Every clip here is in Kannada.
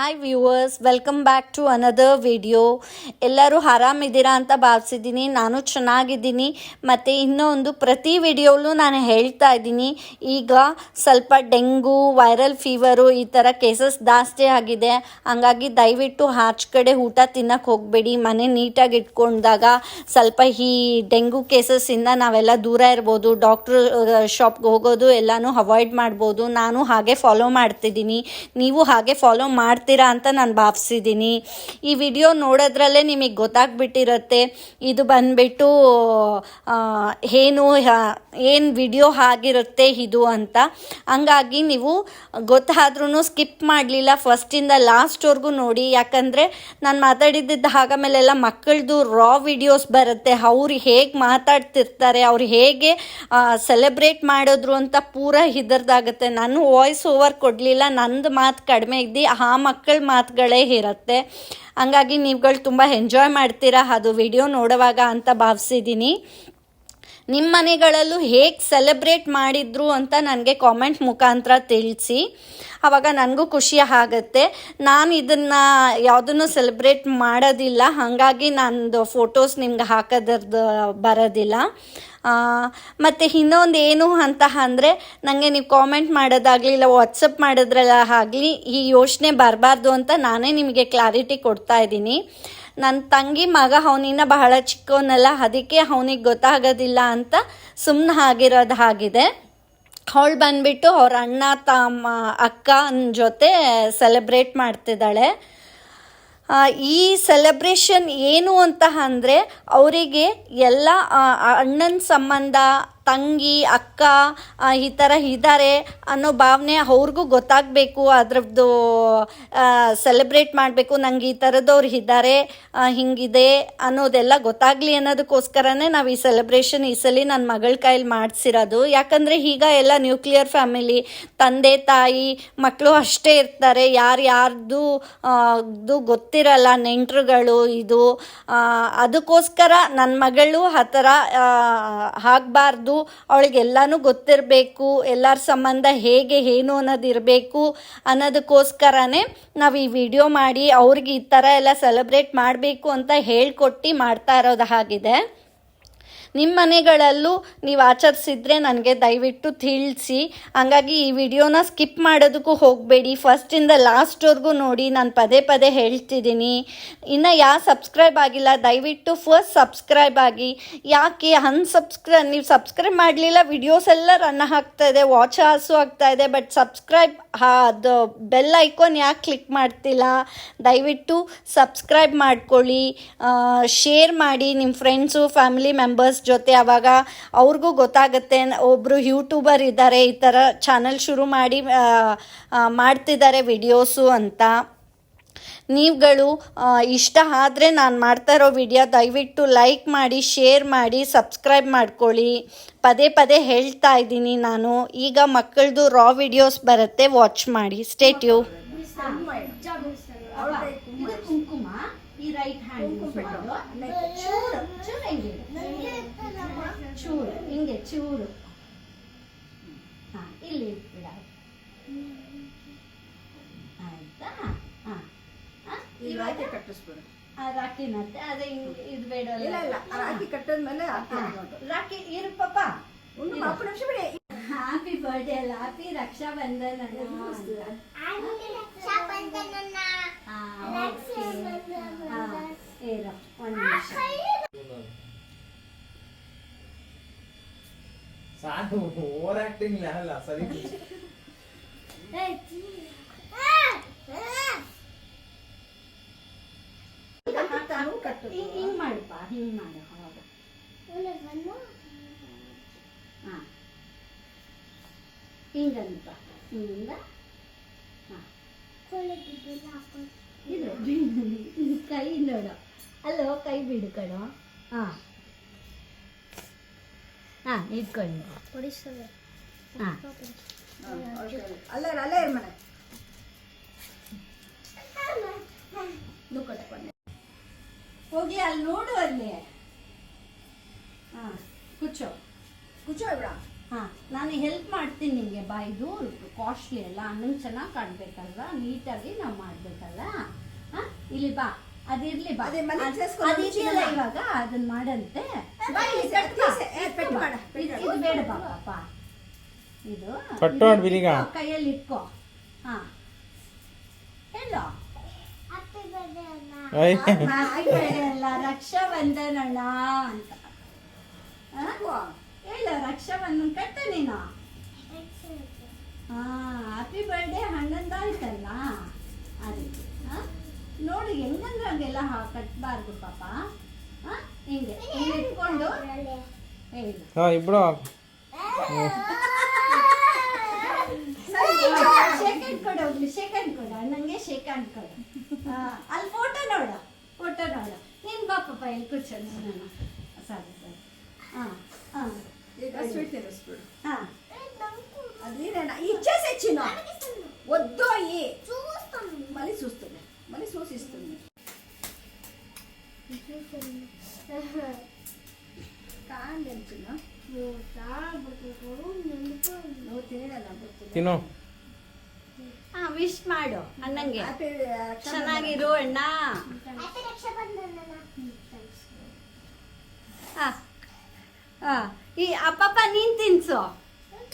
Hi viewers welcome back to another video ಎಲ್ಲರೂ ಆರಾಮಿದ್ದೀರಾ ಅಂತ ಭಾವಿಸಿದ್ದೀನಿ. ನಾನು ಚೆನ್ನಾಗಿದ್ದೀನಿ. ಮತ್ತು ಇನ್ನೊಂದು, ಪ್ರತಿ ವಿಡಿಯೋಲ್ಲೂ ನಾನು ಹೇಳ್ತಾ ಇದ್ದೀನಿ. ಈಗ ಸ್ವಲ್ಪ ಡೆಂಗು ವೈರಲ್ ಫೀವರು ಈ ಥರ ಕೇಸಸ್ ಜಾಸ್ತಿ ಆಗಿದೆ. ಹಂಗಾಗಿ ದಯವಿಟ್ಟು ಆಚೆ ಕಡೆ ಊಟ ತಿನ್ನಕ್ಕೆ ಹೋಗಬೇಡಿ. ಮನೆ ನೀಟಾಗಿ ಇಟ್ಕೊಂಡಾಗ ಸ್ವಲ್ಪ ಈ ಡೆಂಗು ಕೇಸಸ್ಸಿಂದ ನಾವೆಲ್ಲ ದೂರ ಇರ್ಬೋದು. ಡಾಕ್ಟ್ರ್ ಶಾಪ್ಗೆ ಹೋಗೋದು ಎಲ್ಲನೂ ಅವಾಯ್ಡ್ ಮಾಡ್ಬೋದು. ನಾನು ಹಾಗೆ ಫಾಲೋ ಮಾಡ್ತಿದ್ದೀನಿ. ನೀವು ಹಾಗೆ ಫಾಲೋ ಮಾಡ್ತೀರಾ ಅಂತ ನಾನು ಭಾವಿಸಿದ್ದೀನಿ ಈ ವಿಡಿಯೋ ನೋಡೋದ್ರಲ್ಲೇ ನಿಮಗೆ ಗೊತ್ತಾಗ್ಬಿಟ್ಟಿರುತ್ತೆ. ಇದು ಬಂದ್ಬಿಟ್ಟು ಏನು ಏನು ವಿಡಿಯೋ ಆಗಿರುತ್ತೆ ಇದು ಅಂತ. ಹಂಗಾಗಿ ನೀವು ಗೊತ್ತಾದ್ರೂ ಸ್ಕಿಪ್ ಮಾಡಲಿಲ್ಲ. ಫಸ್ಟಿಂದ ಲಾಸ್ಟ್ವರೆಗೂ ನೋಡಿ. ಯಾಕಂದರೆ ನಾನು ಮಾತಾಡಿದ್ದ ಮೇಲೆಲ್ಲ ಮಕ್ಕಳದು ರಾ ವಿಡಿಯೋಸ್ ಬರುತ್ತೆ. ಅವ್ರು ಹೇಗೆ ಮಾತಾಡ್ತಿರ್ತಾರೆ, ಅವ್ರು ಹೇಗೆ ಸೆಲೆಬ್ರೇಟ್ ಮಾಡಿದ್ರು ಅಂತ ಪೂರ ಇದರದಾಗುತ್ತೆ ನಾನು ವಾಯ್ಸ್ ಓವರ್ ಕೊಡಲಿಲ್ಲ. ನಂದು ಮಾತು ಕಡಿಮೆ ಇದ್ದು. ಆ ಮಕ್ಕಳ ಮಾತುಗಳೇ ಇರುತ್ತೆ. ಹಂಗಾಗಿ ನೀವುಗಳು ತುಂಬ ಎಂಜಾಯ್ ಮಾಡ್ತೀರಾ ಅದು ವಿಡಿಯೋ ನೋಡುವಾಗ ಅಂತ ಭಾವಿಸಿದ್ದೀನಿ ನಿಮ್ಮ ಮನೆಗಳಲ್ಲೂ ಹೇಗೆ ಸೆಲೆಬ್ರೇಟ್ ಮಾಡಿದ್ರು ಅಂತ ನನಗೆ ಕಾಮೆಂಟ್ ಮುಖಾಂತರ ತಿಳಿಸಿ. ಆವಾಗ ನನಗೂ ಖುಷಿ ಆಗುತ್ತೆ. ನಾನು ಇದನ್ನು ಯಾವುದನ್ನು ಸೆಲೆಬ್ರೇಟ್ ಮಾಡೋದಿಲ್ಲ. ಹಾಗಾಗಿ ನಂದು ಫೋಟೋಸ್ ನಿಮ್ಗೆ ಹಾಕೋದ್ರದ್ದು ಬರೋದಿಲ್ಲ. ಮತ್ತು ಇನ್ನೊಂದು ಏನು ಅಂತ ಅಂದರೆ ನನಗೆ ನೀವು ಕಾಮೆಂಟ್ ಮಾಡೋದಾಗಲಿ ಇಲ್ಲ ವಾಟ್ಸಪ್ ಮಾಡೋದ್ರಲ್ಲ ಆಗಲಿ ಈ ಯೋಚನೆ ಬರಬಾರ್ದು ಅಂತ ನಾನೇ ನಿಮಗೆ ಕ್ಲಾರಿಟಿ ಕೊಡ್ತಾ ಇದ್ದೀನಿ. ನನ್ನ ತಂಗಿ ಮಗ ಅವನಿನ್ನ ಬಹಳ ಚಿಕ್ಕವನಲ್ಲ, ಅದಕ್ಕೆ ಅವನಿಗೆ ಗೊತ್ತಾಗೋದಿಲ್ಲ ಅಂತ ಸುಮ್ಮನೆ ಆಗಿರೋದು ಆಗಿದೆ ಅವಳು ಬಂದ್ಬಿಟ್ಟು ಅವ್ರ ಅಣ್ಣ, ತಮ್ಮ ಅಕ್ಕನ ಜೊತೆ ಸೆಲೆಬ್ರೇಟ್ ಮಾಡ್ತಿದ್ದಾಳೆ. ಈ ಸೆಲೆಬ್ರೇಷನ್ ಏನು ಅಂತ ಅಂದರೆ ಅವರಿಗೆ ಎಲ್ಲ ಅಣ್ಣನ ಸಂಬಂಧ ತಂಗಿ, ಅಕ್ಕ ಈ ಥರ ಇದ್ದಾರೆ ಅನ್ನೋ ಭಾವನೆ ಅವ್ರಿಗೂ ಗೊತ್ತಾಗಬೇಕು, ಅದ್ರದ್ದು ಸೆಲೆಬ್ರೇಟ್ ಮಾಡಬೇಕು, ನಂಗೆ ಈ ಥರದವ್ರು ಇದ್ದಾರೆ ಹಿಂಗಿದೆ ಅನ್ನೋದೆಲ್ಲ ಗೊತ್ತಾಗಲಿ ಅನ್ನೋದಕ್ಕೋಸ್ಕರನೇ ನಾವು ಈ ಸೆಲೆಬ್ರೇಷನ್ ಈ ಸಲ ನನ್ನ ಮಗಳ ಕೈಲಿ ಮಾಡಿಸಿರೋದು. ಯಾಕಂದರೆ ಈಗ ಎಲ್ಲ ನ್ಯೂಕ್ಲಿಯರ್ ಫ್ಯಾಮಿಲಿ ತಂದೆ, ತಾಯಿ ಮಕ್ಕಳು ಅಷ್ಟೇ ಇರ್ತಾರೆ. ಯಾರು ಯಾರ್ದು ಗೊತ್ತಿರಲ್ಲ ನೆಂಟರುಗಳು, ಇದು ಅದಕ್ಕೋಸ್ಕರ ನನ್ನ ಮಗಳು ಆ ಥರ ಆಗಬಾರ್ದು ಅವಳಿಗೆಲ್ಲನೂ ಗೊತ್ತಿರಬೇಕು, ಎಲ್ಲರ ಸಂಬಂಧ ಹೇಗೆ, ಏನು ಅನ್ನೋದು ಇರಬೇಕು ಅನ್ನೋದಕ್ಕೋಸ್ಕರನೇ ನಾವು ಈ ವಿಡಿಯೋ ಮಾಡಿ ಅವ್ರಿಗೆ ಈ ಥರ ಎಲ್ಲ ಸೆಲೆಬ್ರೇಟ್ ಮಾಡಬೇಕು ಅಂತ ಹೇಳ್ಕೊಟ್ಟು ಮಾಡ್ತಾ ಇರೋದು ಆಗಿದೆ ನಿಮ್ಮ ಮನೆಗಳಲ್ಲೂ ನೀವು ಆಚರಿಸಿದ್ರೆ ನನಗೆ ದಯವಿಟ್ಟು ತಿಳಿಸಿ. ಹಂಗಾಗಿ ಈ ವಿಡಿಯೋನ ಸ್ಕಿಪ್ ಮಾಡೋದಕ್ಕೂ ಹೋಗಬೇಡಿ. ಫಸ್ಟಿಂದ ಲಾಸ್ಟ್ವರೆಗೂ ನೋಡಿ, ನಾನು ಪದೇ ಪದೇ ಹೇಳ್ತಿದ್ದೀನಿ. ಇನ್ನು ಯಾ ಸಬ್ಸ್ಕ್ರೈಬ್ ಆಗಿಲ್ಲ, ದಯವಿಟ್ಟು ಫಸ್ಟ್ ಸಬ್ಸ್ಕ್ರೈಬ್ ಆಗಿ. ಯಾಕೆ ಅನ್ಸಬ್ಸ್ಕ್ರೈ ನೀವು ಸಬ್ಸ್ಕ್ರೈಬ್ ಮಾಡಲಿಲ್ಲ ವಿಡಿಯೋಸ್ ಎಲ್ಲ ರನ್ ಆಗ್ತಾ ಇದೆ ವಾಚ್ ಆಸು ಆಗ್ತಾ ಇದೆ ಬಟ್ ಸಬ್ಸ್ಕ್ರೈಬ್ ಅದು ಬೆಲ್ ಐಕಾನ್ ಯಾಕೆ ಕ್ಲಿಕ್ ಮಾಡ್ತಿಲ್ಲ? ದಯವಿಟ್ಟು ಸಬ್ಸ್ಕ್ರೈಬ್ ಮಾಡ್ಕೊಳ್ಳಿ. ಶೇರ್ ಮಾಡಿ ನಿಮ್ಮ ಫ್ರೆಂಡ್ಸು ಫ್ಯಾಮಿಲಿ ಮೆಂಬರ್ಸ್ ಜೊತೆ ಅವಾಗ ಅವ್ರಿಗೂ ಗೊತ್ತಾಗುತ್ತೆ. ಒಬ್ಬರು ಯೂಟ್ಯೂಬರ್ ಇದ್ದಾರೆ ಈ ಥರ ಚಾನಲ್ ಶುರು ಮಾಡಿ ಮಾಡ್ತಿದ್ದಾರೆ ವಿಡಿಯೋಸು ಅಂತ. ನೀವುಗಳು ಇಷ್ಟ ಆದರೆ ನಾನು ಮಾಡ್ತಾ ಇರೋ ವಿಡಿಯೋ ದಯವಿಟ್ಟು ಲೈಕ್ ಮಾಡಿ ಶೇರ್ ಮಾಡಿ ಸಬ್ಸ್ಕ್ರೈಬ್ ಮಾಡ್ಕೊಳ್ಳಿ. ಪದೇ ಪದೇ ಹೇಳ್ತಾ ಇದ್ದೀನಿ ನಾನು. ಈಗ ಮಕ್ಕಳದು ರಾ ವಿಡಿಯೋಸ್ ಬರುತ್ತೆ ವಾಚ್ ಮಾಡಿ. ಸ್ಟೇಟ್ಯೂ ಇದು ಕುಂಕುಮ. ಈ ರೈಟ್ ಹ್ಯಾಂಡ್ ಚೂರು ಚೂರು ಹಿಂಗೆ. ಚೂರು ಹಿಂಗೆ ಚೂರು. ಹಾ ಇಲ್ಲಿ ಬಿಡ ಆಯ್ತಾ? ಹಾ ಈ ರಾಖಿ ಕಟ್ಟಿಸ್ಬಿಡು. ರಾಕಿನತ್ತೆ ಅದೇ ಹಿಂಗೆ ಇದು ಬೇಡ ಇಲ್ಲ ಇಲ್ಲ ಆ ರಾಖಿ ಕಟ್ಟಿದ್ಮೇಲೆ ರಾಕಿ ಇರು ಪಾಪ. ಒಂದು ನಾಲ್ಕು ನಿಮಿಷ ಬಿಡಿ. ಹ್ಯಾಪಿ ಬರ್ಡೇ ಅಲ್ಲ ಹ್ಯಾಪಿ ರಕ್ಷಾ ಬಂಧನ ಇರು ಒಂದು ನಿಮಿಷ. ಸಾಕು ಓವರ್ ಆಕ್ಟಿಂಗ್ ಅಲ್ಲ ಸರಿ. ಹಿಂಗ್ ಹಿಂಗ್ ಮಾಡಪ್ಪ ಹಿಂಗ್ ಮಾಡು ಅವಾಗ ಹಾ ಹಿಂಗಂತ ಹಿಂಗ ಹಾ ಇದು ಇದು ಕೈ ನೋಡು ಅಲ್ಲೋ ಕೈ ಬಿಡು ಕಣೋ ಹಾ ಹಾ ಇಟ್ಕೊಂಡು ಹಾ ಅಲ್ಲೇ ಇರು, ಅಲ್ಲೇ ಇರು ಮನೆ ಹೋಗಿ ಅಲ್ಲಿ ನೋಡು ಅಲ್ಲಿ ಹಾ ಕುಚ್ಚೋ ಕೂಚೋ ಬಿಡ ಹಾ ನಾನು ಹೆಲ್ಪ್ ಮಾಡ್ತೀನಿ ನಿಮಗೆ. ಬಾ ಇದು ಕಾಸ್ಟ್ಲಿ ಅಲ್ಲ. ಅನ್ನಂಗೆ ಚೆನ್ನಾಗಿ ಕಾಣಬೇಕಲ್ವಾ? ನೀಟಾಗಿ ನಾವು ಮಾಡಬೇಕಲ್ಲ ಹಾ ಇಲ್ಲಿ ಬಾ. ಅದಿರ್ಲಿ ಬಾ. ಅದಿದೆಯಲ್ಲ ಇವಾಗ ಅದನ್ನ ಮಾಡಂತೆ. ಇದು- ಬೇಡ ಬಾ. ಪಾಪ ಇದು ಕೈಯಲ್ಲಿ ಇಟ್ಕೋ. ಹಾ. ಹೇಳೋ? ರಕ್ಷಾಬಂಧನ ಅಂತ. ರಕ್ಷಾಬಂಧನ್ ಕಟ್ಟ ನೀನು? ಹಾ ಹ್ಯಾಪಿ ಬರ್ಡೇ ಹಣ್ಣಂದಾಯ್ತಲ್ಲ ಅದಕ್ಕೆ ಹಾ? ನೋಡಿ ಹೆಂಗಂದ್ರೆ ಹಂಗೆಲ್ಲ ಹಾ ಕಟ್ಬಾರ್ದು ಪಾಪ. ಹಾ ಹಿಂಗೆ ಹಿಂಗೆ ಇಟ್ಕೊಂಡು. ಹೇಳಿ ಹಾ ಇಬ್ರು ಶೇಖಂಡ್ ಕೊಡು ಹೋಗ್ಲಿ ಶೇಖಂಡ್ ಕೊಡು ಅಣ್ಣಂಗೆ ಶೇಖಂಡ್ ಕೊಡು. ಆ, ಅಲ್ಲಿ ಫೋಟೋ ನೋಡು ಫೋಟೋ ನೋಡು ನೀನು ಬಾ ಪಾಪ ಎಲ್ಲಿ ಕೂರ್ಚೋ ನಾನು ಸರಿ ಸರಿ ಹಾಂ ಹಾಂ ಈಗ ಸ್ವೀಟ್ ತಿನ್ನಿಸ್ಬಿಡು ಹಾಂ అదేనా ఇచ్చేసి ఇచ్చిన వద్దు అయ్యి మళ్ళీ చూస్తుంది మళ్ళీ చూసిస్తుంది కాండి చిన్న నువ్వు తినేదన్నా ತಿನ್ನು ಹಾಂ ವಿಶ್ ಮಾಡು ಅಣ್ಣಂಗೆ హ్యాపీ ಚೆನ್ನಾಗಿರು ಅಣ್ಣ ಹಾಂ ಹಾಂ ಈ ಅಪ್ಪಪ್ಪ ನೀನು ತಿನ್ಸು.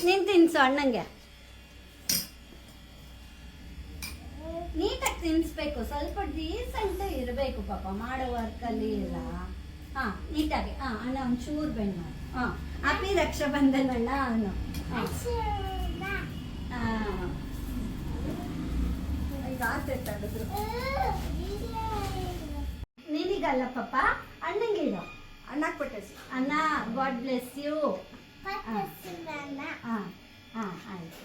ನೀನು ತಿನ್ಸು ಅಣ್ಣಂಗೆ. ನೀಟಾಗಿ ತಿನ್ಸ್ಬೇಕು. ಸ್ವಲ್ಪ ಡೀಸೆಂಟ್ ಇರಬೇಕು ಪಾಪ, ಮಾಡೋ ವರ್ಕಲ್ಲಿ ಇಲ್ಲ ಹಾ, ನೀಟಾಗಿ. ಹಾ, ಅಣ್ಣ ಒಂಚೂರು ಬೆಣ್ಣು ಹಾ, ಅಪ್ಪಿ ರಕ್ಷಾಬಂಧನ್ ಅಣ್ಣ ಅವನು. ನಿನಗಲ್ಲ ಪಾಪ, ಅಣ್ಣಂಗೆ ಅಣ್ಣಕ್ಕೆ ಕೊಟ್ಟೇಸಿ. ಅಣ್ಣ ಗಾಡ್ ಬ್ಲೆಸ್ ಯು ಹಾಂ ಹಾಂ ಆಯ್ತು.